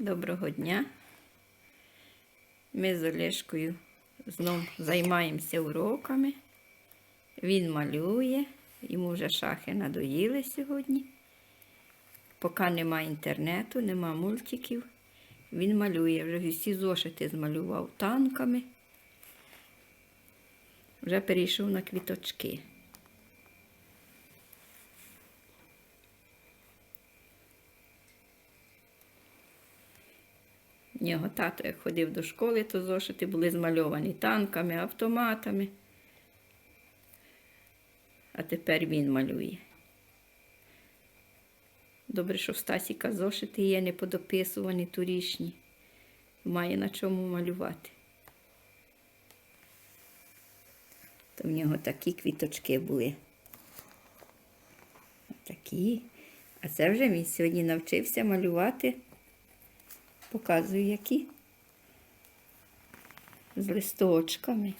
Доброго дня. Ми з Олешкою знов займаємося уроками. Він малює, йому вже шахи надоїли сьогодні. Поки нема інтернету, нема мультиків. Він малює, вже всі зошити змалював танками. Вже перейшов на квіточки. В нього тато, як ходив до школи, то зошити були змальовані танками, автоматами. А тепер він малює. Добре, що в Стасіка зошити є, не подописувані. Має на чому малювати. То в нього такі квіточки були. Такі. А це вже він сьогодні навчився малювати. Показую, які. З листочками.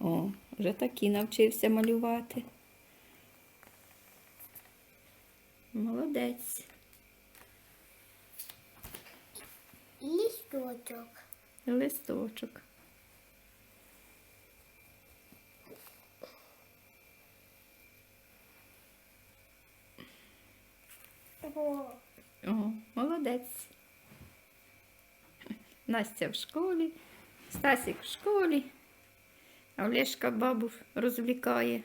О, вже такі навчився малювати. Молодець. Листочок. Листочок. О, молодець. Настя в школі, Стасік в школі, а Олешка бабу розвлікає.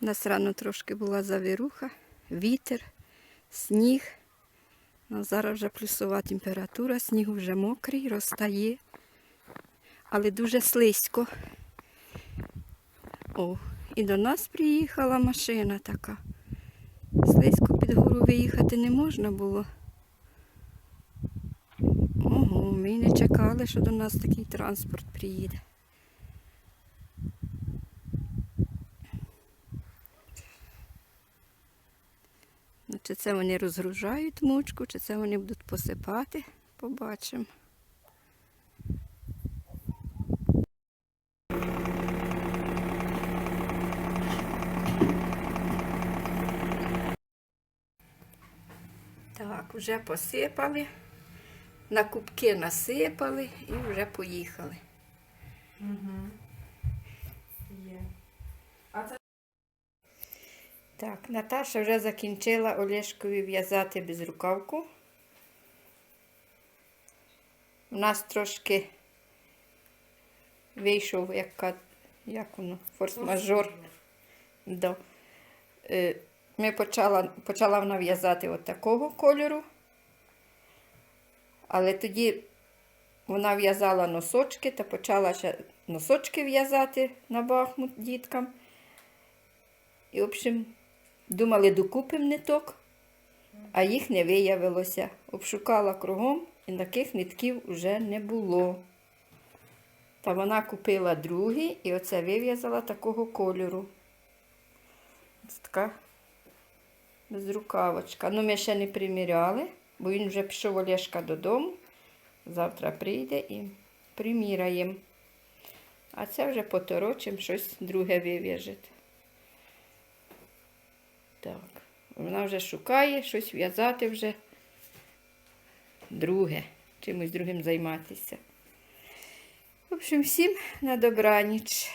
У нас рано трошки була завіруха, вітер, сніг. Ну, зараз вже плюсова температура, сніг вже мокрий, розтає, але дуже слизько. О, і до нас приїхала машина така. Слизько виїхати не можна було. Ого, ми не чекали, що до нас такий транспорт приїде. Ну, чи це вони розгружають мучку, чи це вони будуть посипати, побачимо. Так, вже посипали, на кубки насипали і вже поїхали. Є. А це Так, Наташа вже закінчила Олешкові в'язати безрукавку. У нас трошки вийшов яка, як воно, форс-мажор. Да. Ми почала, почала вона в'язати от такого кольору, але тоді вона в'язала носочки та почала ще носочки в'язати на бахмут діткам. І, в общем, думали, докупимо ниток, а їх не виявилося. Обшукала кругом і таких нитків вже не було. Та вона купила другий і оце вив'язала такого кольору. Ось така безрукавочка. Ну, ми ще не приміряли, бо він вже пішов Олешка додому. Завтра прийде і приміряємо. А це вже поторочимо, щось друге вив'яжете. Так, вона вже шукає щось в'язати вже друге, чимось другим займатися. В общем, всім на добраніч.